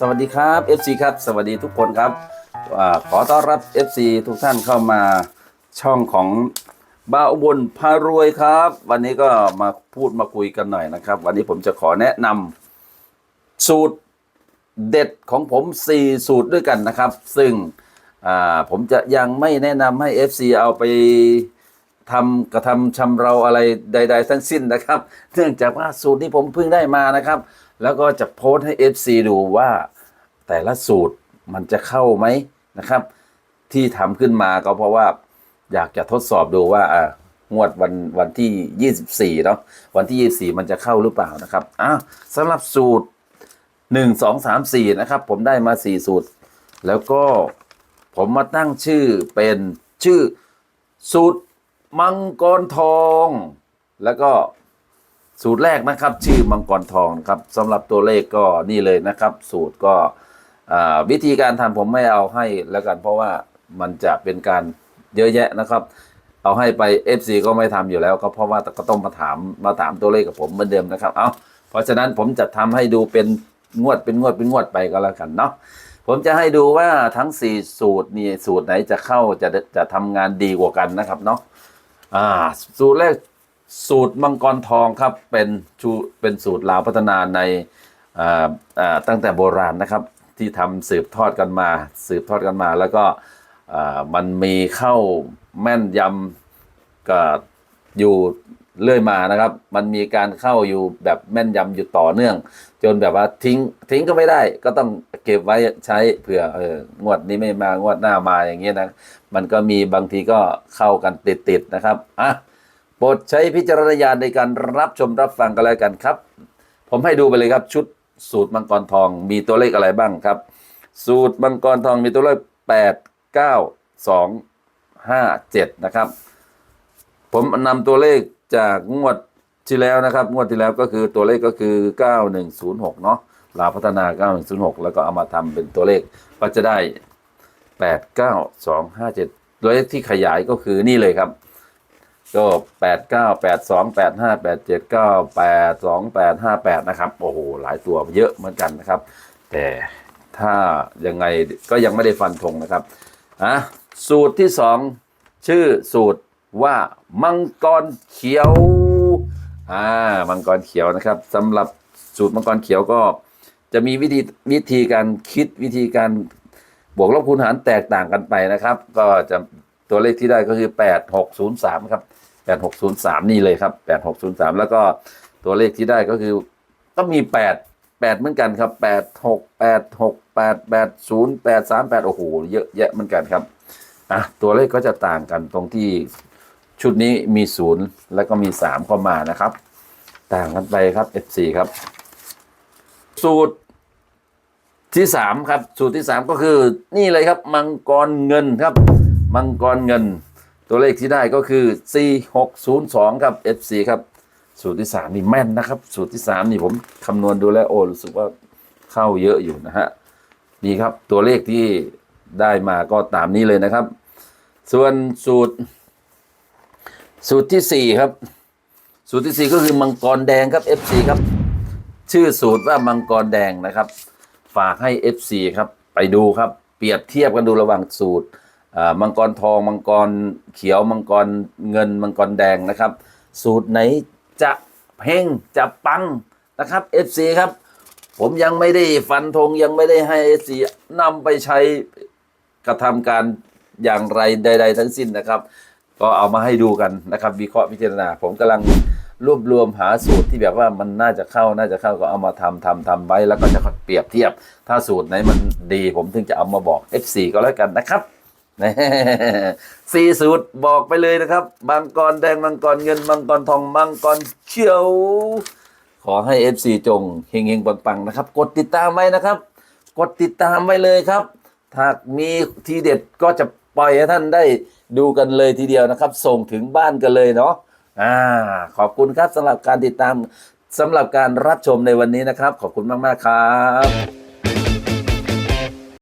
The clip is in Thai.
สวัสดีครับ FC ครับ สวัสดีทุกคนครับอขอต้อนรับ FC ทุกท่านเข้ามาช่องของบ้าอุบลพารวยครับ วันนี้ก็มาพูดมาคุยกันหน่อยนะครับ วันนี้ผมจะขอแนะนำสูตรเด็ดของผม 4 สูตรด้วยกันนะครับ ซึ่งผมจะยังไม่แนะนำให้ FC เอาไป ทำกระทำชำเราอะไรใด ๆ ทั้งสิ้นนะครับ เนื่องจากว่าสูตรที่ผมเพิ่งได้มานะครับ แล้วก็จะโพสต์ให้ FC ดูว่าแต่ละสูตรมันจะเข้าไหมนะครับ ที่ทำขึ้นมาก็เพราะว่าอยากจะทดสอบดูว่าอ่างวดวันวันที่ 24เนาะวันที่ 24 มันจะเข้าหรือเปล่านะครับอ้าวสำหรับสูตร 1 2 3 4 นะครับ ผมได้มา 4 สูตร แล้วก็ผมมาตั้งชื่อเป็นชื่อสูตร มังกรทอง แล้วก็สูตรแรกนะครับ ชื่อมังกรทองครับสำหรับตัวเลขก็นี่เลยนะครับ สูตรก็วิธีการทำผมไม่เอาให้แล้วกัน เพราะว่ามันจะเป็นการเยอะแยะนะครับ เอาให้ไป FC ก็ไม่ทำอยู่แล้ว ก็เพราะว่าก็ต้องมาถามมาถามตัวเลขกับผมเหมือนเดิมนะครับเอาเพราะฉะนั้นผมจะทำให้ดูเป็นงวดเป็นงวดเป็นงวดไปก็แล้วกันเนาะผมจะให้ดูว่าทั้ง 4 สูตรนี่สูตรไหนจะเข้าจะจะทำงานดีกว่ากันนะครับเนาะ อ่าสูตรแรกสูตรมังกรทองครับเป็นชูเป็นสูตรลาวพัฒนาในอ่าอ่าตั้งแต่โบราณนะครับ ที่ทำสืบทอดกันมา สืบทอดกันมา แล้วก็อ่ามันมีเข้าแม่นยำก็อยู่ เรื่อยมานะครับ มันมีการเข้าอยู่แบบแม่นยำอยู่ต่อเนื่อง จนแบบว่าทิ้งทิ้งก็ไม่ได้ ก็ต้องเก็บไว้ใช้เผื่อเอองวดนี้ไม่มางวดหน้ามาอย่างเงี้ยนะมันก็มีบางทีก็เข้ากันติดๆนะครับอะโปรดใช้พิจารณญาณในการรับชมรับฟังกันแล้วกันครับ ผมให้ดูไปเลยครับชุดสูตรมังกรทองมีตัวเลขอะไรบ้างครับ สูตรมังกรทองมีตัวเลขแปดเก้าสองห้าเจ็ดนะครับ ผมนำตัวเลขจากงวดที่แล้วนะครับ งวดที่แล้วก็คือตัวเลขก็คือ 9106 เนาะลาพัฒนา 9106 แล้วก็เอามาทำเป็นตัวเลขก็จะได้ 89257 ตัวเลขที่ขยายก็คือนี่เลยครับก็แปดเก้าแปดสองแปดห้าแปดเจ็ดเก้าแปดสองแปดห้าแปดนะครับ โอ้โห หลายตัวเยอะเหมือนกันนะครับ แต่ถ้ายังไงก็ยังไม่ได้ฟันธงนะครับอะสูตรที่สองชื่อสูตร ว่ามังกรเขียว อ่า มังกรเขียวนะครับสำหรับสูตรมังกรเขียวก็จะมีวิธีวิธีการคิดวิธีการบวกลบคูณหารแตกต่างกันไปนะครับ ก็จะตัวเลขที่ได้ก็คือ 8603 ครับ 8603 นี่เลยครับ 8603 แล้วก็ตัวเลขที่ได้ก็คือก็มี 8 8 เหมือนกันครับ 86 86 8 80 838โอ้โหเยอะแยะเหมือนกันครับอะตัวเลขก็จะต่างกันตรงที่ ชุดนี้มี0แล้วก็มี3เข้ามานะครับ ต่างกันไปครับ F4 ครับ สูตรที่สามครับ สูตรที่สามก็คือ นี่เลยครับ มังกรเงินครับ มังกรเงิน ตัวเลขที่ได้ก็คือ 4602 ครับ FC ครับ สูตรที่สามนี่แม่นนะครับ สูตรที่สามนี่ผมคำนวณดูแล้วโอ้รู้สึกว่าเข้าเยอะอยู่นะฮะนี่ครับตัวเลขที่ได้มาก็ตามนี้เลยนะครับ ส่วนสูตร สูตรที่สี่ครับ สูตรที่สี่ก็คือมังกรแดงครับ FC ครับ ชื่อสูตรว่ามังกรแดงนะครับ ฝากให้ FC ครับไปดูครับ เปรียบเทียบกันดูระหว่างสูตรมังกรทอง มังกรเขียว มังกรเงิน มังกรแดงนะครับ สูตรไหนจะเพ่งจะปังนะครับ FC ครับ ผมยังไม่ได้ฟันธงยังไม่ได้ให้ FC นำไปใช้กระทำการอย่างไรใด ๆ ทั้งสิ้นนะครับ ก็เอามาให้ดูกันนะครับ วิเคราะห์พิจารณา ผมกำลังรวบรวมหาสูตรที่แบบว่ามันน่าจะเข้าน่าจะเข้าก็เอามาทำทำทำไว้ แล้วก็จะเปรียบเทียบ ถ้าสูตรไหนมันดี ผมถึงจะเอามาบอก F4 ก็แล้วกันนะครับแน่สี่สูตรบอกไปเลยนะครับมังกรแดงมังกรเงินมังกรทองมังกรเขียว ขอให้ FC จงเฮงๆปังๆนะครับ กดติดตามไว้นะครับ กดติดตามไว้เลยครับ ถ้ามีทีเด็ดก็จะ ปล่อยให้ท่านได้ดูกันเลยทีเดียวนะครับ ส่งถึงบ้านกันเลยเนาะอ่าขอบคุณครับสำหรับการติดตามสำหรับการรับชมในวันนี้นะครับ ขอบคุณมาก ๆ ครับ